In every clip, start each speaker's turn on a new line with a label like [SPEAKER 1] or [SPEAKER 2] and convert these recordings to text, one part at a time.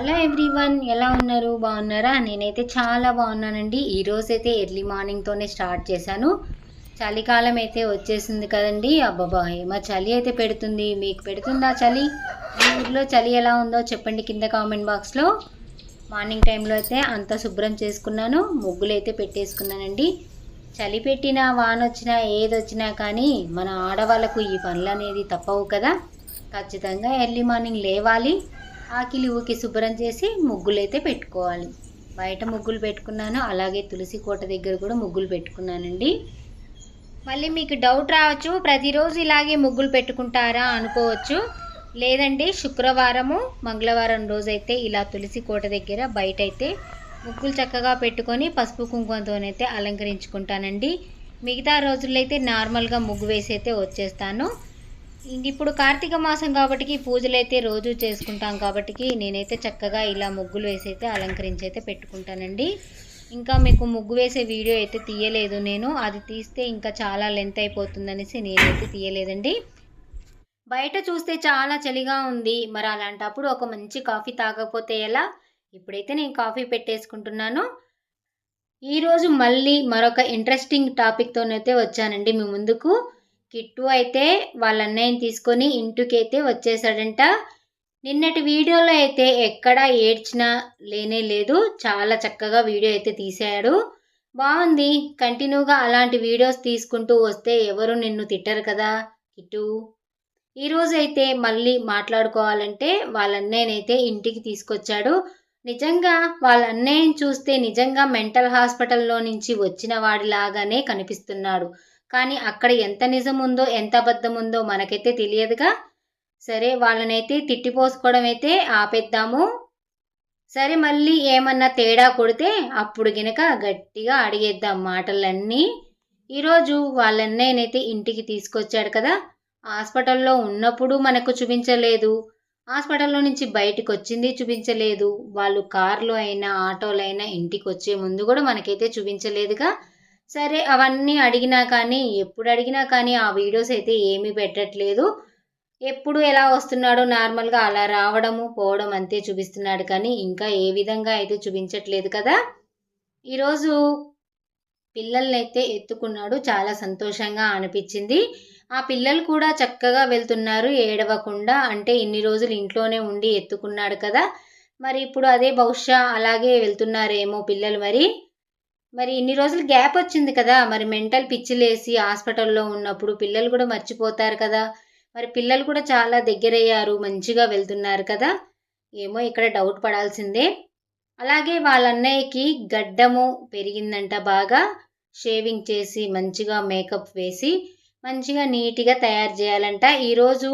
[SPEAKER 1] Hello everyone ఎలా ఉన్నారు? బాగున్నారా? నేనైతే చాలా బాగున్నానండి. ఈరోజైతే ఎర్లీ మార్నింగ్తోనే స్టార్ట్ చేశాను. చలికాలం అయితే వచ్చేసింది కదండి. అబ్బాబా ఏమో చలి అయితే పెడుతుంది. మీకు పెడుతుందా చలి? మీ ఊర్లో చలి ఎలా ఉందో చెప్పండి కింద కామెంట్ బాక్స్లో. మార్నింగ్ టైంలో అయితే అంతా శుభ్రం చేసుకున్నాను. ముగ్గులు అయితే పెట్టేసుకున్నానండి. చలి పెట్టినా వాన వచ్చినా ఏది వచ్చినా కానీ మన ఆడవాళ్ళకు ఈ పనులు అనేది తప్పవు కదా. ఖచ్చితంగా ఎర్లీ మార్నింగ్ లేవాలి. ఆకిలి ఊకి శుభ్రం చేసి ముగ్గులు అయితే పెట్టుకోవాలి. బయట ముగ్గులు పెట్టుకున్నాను అలాగే తులసి కోట దగ్గర కూడా ముగ్గులు పెట్టుకున్నానండి. మళ్ళీ మీకు డౌట్ రావచ్చు ప్రతిరోజు ఇలాగే ముగ్గులు పెట్టుకుంటారా అనుకోవచ్చు. లేదండి శుక్రవారము మంగళవారం రోజైతే ఇలా తులసి కోట దగ్గర బయట అయితే ముగ్గులు చక్కగా పెట్టుకొని పసుపు కుంకుమతోనైతే అలంకరించుకుంటానండి. మిగతా రోజుల్లో అయితే నార్మల్గా ముగ్గు వేసి అయితే వచ్చేస్తాను. ఇప్పుడు కార్తీక మాసం కాబట్టి పూజలు అయితే రోజు చేసుకుంటాం కాబట్టి నేనైతే చక్కగా ఇలా ముగ్గులు వేసి అయితే అలంకరించి అయితే పెట్టుకుంటానండి. ఇంకా మీకు ముగ్గు వేసే వీడియో అయితే తీయలేదు నేను. అది తీస్తే ఇంకా చాలా లెంత్ అయిపోతుందనేసి నేనైతే తీయలేదండి. బయట చూస్తే చాలా చలిగా ఉంది. మరి అలాంటప్పుడు ఒక మంచి కాఫీ తాగకపోతే ఎలా? ఇప్పుడైతే నేను కాఫీ పెట్టేసుకుంటున్నాను. ఈరోజు మళ్ళీ మరొక ఇంట్రెస్టింగ్ టాపిక్తోనైతే వచ్చానండి మీ ముందుకు. కిట్టు అయితే వాళ్ళ అన్నయ్యని తీసుకొని ఇంటికి అయితే వచ్చేసాడంట నిన్నటి వీడియోలో అయితే ఎక్కడా ఏడ్చినా లేనే లేదు. చాలా చక్కగా వీడియో అయితే తీసాడు బాగుంది. కంటిన్యూగా అలాంటి వీడియోస్ తీసుకుంటూ వస్తే ఎవరు నిన్ను తిట్టరు కదా కిట్టు. ఈరోజు అయితే మళ్ళీ మాట్లాడుకోవాలంటే వాళ్ళ అన్నయ్యనైతే ఇంటికి తీసుకొచ్చాడు. నిజంగా వాళ్ళ అన్నయ్యని చూస్తే నిజంగా మెంటల్ హాస్పిటల్లో నుంచి వచ్చిన వాడిలాగానే కనిపిస్తున్నాడు. కానీ అక్కడ ఎంత నిజం ఉందో ఎంత అబద్ధం ఉందో మనకైతే తెలియదుగా. సరే వాళ్ళనైతే తిట్టిపోసుకోవడం అయితే ఆపేద్దాము. సరే మళ్ళీ ఏమన్నా తేడా కొడితే అప్పుడు గినక గట్టిగా అడిగేద్దాం మాటలన్నీ. ఈరోజు వాళ్ళన్నయ్యనైతే ఇంటికి తీసుకొచ్చాడు కదా. హాస్పిటల్లో ఉన్నప్పుడు మనకు చూపించలేదు. హాస్పిటల్లో నుంచి బయటికి వచ్చింది చూపించలేదు. వాళ్ళు కార్లో అయినా ఆటోలైనా అయినా ఇంటికి వచ్చే ముందు కూడా మనకైతే చూపించలేదుగా. సరే అవన్నీ అడిగినా కానీ ఎప్పుడు అడిగినా కానీ ఆ వీడియోస్ అయితే ఏమీ పెట్టట్లేదు. ఎప్పుడు ఎలా వస్తున్నాడో నార్మల్గా అలా రావడము పోవడం అంతే చూపిస్తున్నాడు కానీ ఇంకా ఏ విధంగా అయితే చూపించట్లేదు కదా. ఈరోజు పిల్లల్ని అయితే ఎత్తుకున్నాడు. చాలా సంతోషంగా అనిపించింది. ఆ పిల్లలు కూడా చక్కగా వెళ్తున్నారు ఏడవకుండా. అంటే ఇన్ని రోజులు ఇంట్లోనే ఉండి ఎత్తుకున్నాడు కదా. మరి ఇప్పుడు అదే బహుశా అలాగే వెళ్తున్నారేమో పిల్లలు మరి. మరి ఇన్ని రోజులు గ్యాప్ వచ్చింది కదా మరి మెంటల్ పిచ్చిలేసి హాస్పిటల్లో ఉన్నప్పుడు పిల్లలు కూడా మర్చిపోతారు కదా. మరి పిల్లలు కూడా చాలా దగ్గరయ్యారు మంచిగా వెళ్తున్నారు కదా. ఏమో ఇక్కడ డౌట్ పడాల్సిందే. అలాగే వాళ్ళ అన్నయ్యకి గడ్డము పెరిగిందంట బాగా. షేవింగ్ చేసి మంచిగా మేకప్ వేసి మంచిగా నీట్గా తయారు చేయాలంట. ఈరోజు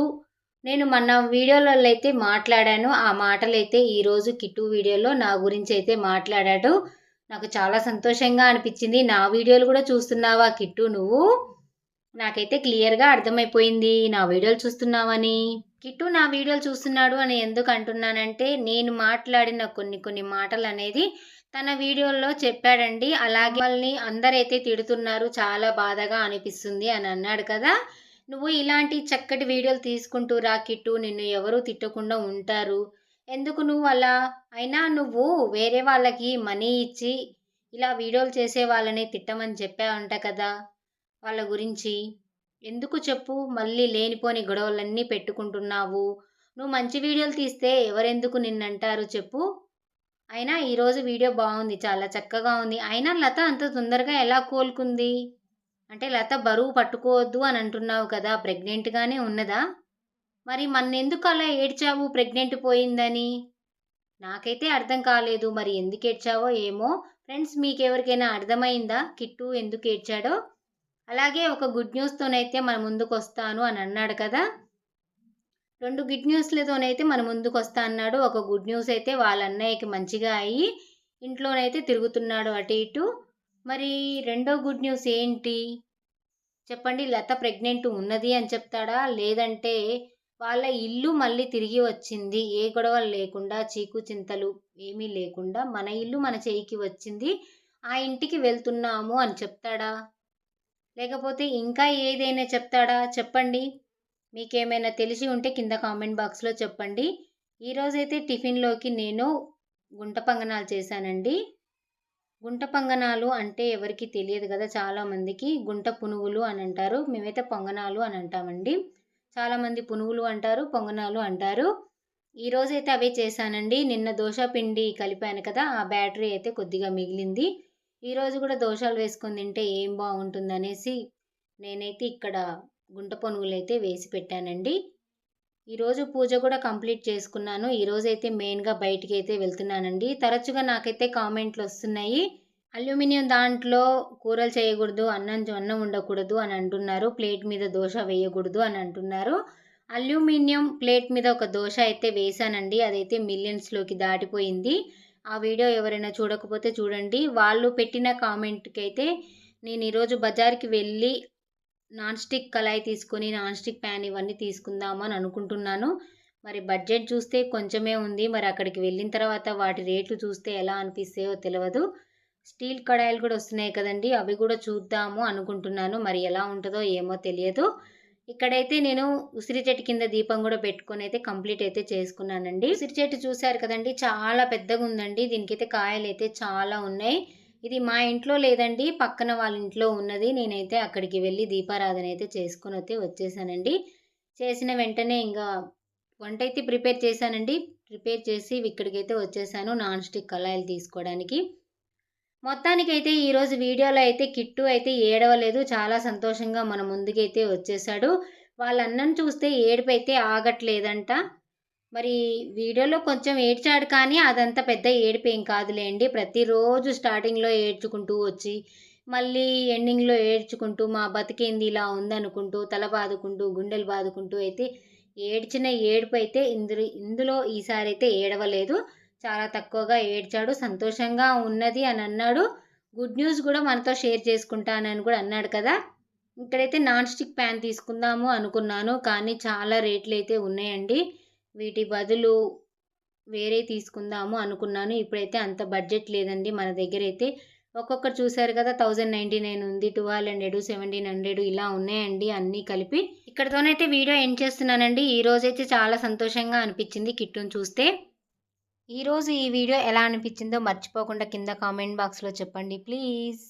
[SPEAKER 1] నేను మన వీడియోలలో అయితే మాట్లాడాను. ఆ మాటలు అయితే ఈరోజు కిట్టు వీడియోలో నా గురించి అయితే మాట్లాడాడు. నాకు చాలా సంతోషంగా అనిపించింది. నా వీడియోలు కూడా చూస్తున్నావా కిట్టు నువ్వు? నాకైతే క్లియర్గా అర్థమైపోయింది. నా వీడియోలు చూస్తున్నావని. కిట్టు నా వీడియోలు చూస్తున్నాడు అని ఎందుకు అంటున్నానంటే నేను మాట్లాడిన కొన్ని కొన్ని మాటలు అనేది తన వీడియోల్లో చెప్పాడండి. అలాగే వాళ్ళని అందరైతే తిడుతున్నారు. చాలా బాధగా అనిపిస్తుంది అని అన్నాడు కదా. నువ్వు ఇలాంటి చక్కటి వీడియోలు తీసుకుంటూ రా కిట్టు. నిన్ను ఎవరు తిట్టకుండా ఉంటారు. ఎందుకు నువ్వు అలా అయినా నువ్వు వేరే వాళ్ళకి మనీ ఇచ్చి ఇలా వీడియోలు చేసే వాళ్ళని తిట్టమని చెప్పావంట కదా? వాళ్ళ గురించి. ఎందుకు చెప్పు? మళ్ళీ లేనిపోని గొడవలన్నీ పెట్టుకుంటున్నావు. నువ్వు మంచి వీడియోలు తీస్తే ఎవరెందుకు నిన్నంటారు చెప్పు. అయినా ఈరోజు వీడియో బాగుంది చాలా చక్కగా ఉంది. అయినా లత అంత తొందరగా ఎలా కోలుకుంది? అంటే లత బరువు పట్టుకోవద్దు అని అంటున్నావు కదా ప్రెగ్నెంట్గానే ఉన్నదా? మరి మన్నెందుకు అలా ఏడ్చావు? ప్రెగ్నెంట్ పోయిందని? నాకైతే అర్థం కాలేదు. మరి ఎందుకు ఏడ్చావో ఏమో? ఫ్రెండ్స్ మీకు ఎవరికైనా అర్థమైందా? కిట్టు ఎందుకు ఏడ్చాడో? అలాగే ఒక గుడ్ న్యూస్తోనైతే మన ముందుకు వస్తాను అని అన్నాడు కదా? రెండు గుడ్ న్యూస్లతోనైతే మన ముందుకు వస్తా అన్నాడు. ఒక గుడ్ న్యూస్ అయితే వాళ్ళ అన్నయ్యకి మంచిగా అయ్యి ఇంట్లోనైతే తిరుగుతున్నాడు అటు ఇటు. మరి రెండో గుడ్ న్యూస్ ఏంటి? చెప్పండి. లత ప్రెగ్నెంట్ ఉన్నది అని చెప్తాడా? లేదంటే వాళ్ళ ఇల్లు మళ్ళీ తిరిగి వచ్చింది. ఏ గొడవలు లేకుండా చీకు చింతలు ఏమీ లేకుండా మన ఇల్లు మన చేయికి వచ్చింది. ఆ ఇంటికి వెళ్తున్నాము అని చెప్తాడా? లేకపోతే ఇంకా ఏదైనా చెప్తాడా? చెప్పండి. మీకేమైనా తెలిసి ఉంటే కింద కామెంట్ బాక్స్లో చెప్పండి. ఈరోజైతే టిఫిన్లోకి నేను గుంట పంగనాలు చేశానండి. గుంట పొంగనాలు అంటే ఎవరికి తెలియదు కదా చాలామందికి. గుంట పునుగులు అని అంటారు. మేమైతే పొంగనాలు అని అంటామండి. చాలామంది పునుగులు అంటారు పొంగనాలు అంటారు. ఈరోజైతే అవే చేశానండి. నిన్న దోశ పిండి కలిపాను కదా ఆ బ్యాటరీ అయితే కొద్దిగా మిగిలింది. ఈరోజు కూడా దోశలు వేసుకొని తింటే ఏం బాగుంటుంది అనేసి నేనైతే ఇక్కడ గుంట పొనుగులు అయితే వేసి పెట్టానండి. ఈరోజు పూజ కూడా కంప్లీట్ చేసుకున్నాను. ఈరోజు అయితే మెయిన్గా బయటికి అయితే వెళ్తున్నానండి. తరచుగా నాకైతే కామెంట్లు వస్తున్నాయి. అల్యూమినియం దాంట్లో కూరలు చేయకూడదు అన్నం అన్నం ఉండకూడదు అని అంటున్నారు. ప్లేట్ మీద దోశ వేయకూడదు అని అంటున్నారు. అల్యూమినియం ప్లేట్ మీద ఒక దోశ అయితే వేశానండి. అదైతే మిలియన్స్లోకి దాటిపోయింది. ఆ వీడియో ఎవరైనా చూడకపోతే చూడండి. వాళ్ళు పెట్టిన కామెంట్కి అయితే నేను ఈరోజు బజార్కి వెళ్ళి నాన్ స్టిక్ కళాయి తీసుకొని నాన్ స్టిక్ ప్యాన్ ఇవన్నీ తీసుకుందామని అనుకుంటున్నాను. మరి బడ్జెట్ చూస్తే కొంచెమే ఉంది. మరి అక్కడికి వెళ్ళిన తర్వాత వాటి రేట్లు చూస్తే ఎలా అనిపిస్తాయో తెలియదు స్టీల్ కడాయిలు కూడా వస్తున్నాయి కదండి అవి కూడా చూద్దాము అనుకుంటున్నాను. మరి ఎలా ఉంటుందో ఏమో తెలియదు. ఇక్కడైతే నేను ఉసిరి చెట్టు కింద దీపం కూడా పెట్టుకొని అయితే కంప్లీట్ అయితే చేసుకున్నానండి. ఉసిరి చెట్టు చూశారు కదండి చాలా పెద్దగా ఉందండి. దీనికైతే కాయలు అయితే చాలా ఉన్నాయి. ఇది మా ఇంట్లో లేదండి పక్కన వాళ్ళ ఇంట్లో ఉన్నది. నేనైతే అక్కడికి వెళ్ళి దీపారాధన అయితే చేసుకొని అయితే వచ్చేసానండి. చేసిన వెంటనే ఇంకా వంట అయితే ప్రిపేర్ చేశానండి. ప్రిపేర్ చేసి ఇక్కడికైతే వచ్చేసాను నాన్ స్టిక్ కళాయిలు తీసుకోవడానికి. మొత్తానికైతే ఈరోజు వీడియోలో అయితే కిట్టు అయితే ఏడవలేదు. చాలా సంతోషంగా మన ముందుకైతే వచ్చేసాడు. వాళ్ళ అన్నం చూస్తే ఏడుపు అయితే ఆగట్లేదంట. మరి వీడియోలో కొంచెం ఏడ్చాడు కానీ అదంతా పెద్ద ఏడుపు ఏం కాదులేండి. ప్రతిరోజు స్టార్టింగ్లో ఏడ్చుకుంటూ వచ్చి మళ్ళీ ఎండింగ్లో ఏడ్చుకుంటూ మా బతికేంది ఇలా ఉందనుకుంటూ తల బాదుకుంటూ గుండెలు బాదుకుంటూ అయితే ఏడ్చిన ఏడుపు అయితే ఇందులో ఇందులో ఈసారి అయితే ఏడవలేదు. చాలా తక్కువగా ఏడ్చాడు. సంతోషంగా ఉన్నది అని అన్నాడు. గుడ్ న్యూస్ కూడా మనతో షేర్ చేసుకుంటానని కూడా అన్నాడు కదా. ఇక్కడైతే నాన్ స్టిక్ ప్యాన్ తీసుకుందాము అనుకున్నాను. కానీ చాలా రేట్లు అయితే ఉన్నాయండి. వీటి బదులు వేరే తీసుకుందాము అనుకున్నాను. ఇప్పుడైతే అంత బడ్జెట్ లేదండి మన దగ్గర అయితే. ఒక్కొక్కరు చూసారు కదా థౌజండ్ నైంటీ నైన్ ఉంది ట్వెల్వ్ హండ్రెడ్ సెవెంటీన్ హండ్రెడ్ ఇలా ఉన్నాయండి అన్నీ కలిపి. ఇక్కడతోనైతే వీడియో ఎండ్ చేస్తున్నానండి. ఈ రోజైతే చాలా సంతోషంగా అనిపించింది కిట్టును చూస్తే. ఈరోజు ఈ వీడియో ఎలా అనిపించిందో మర్చిపోకుండా కింద కామెంట్ బాక్స్లో చెప్పండి ప్లీజ్.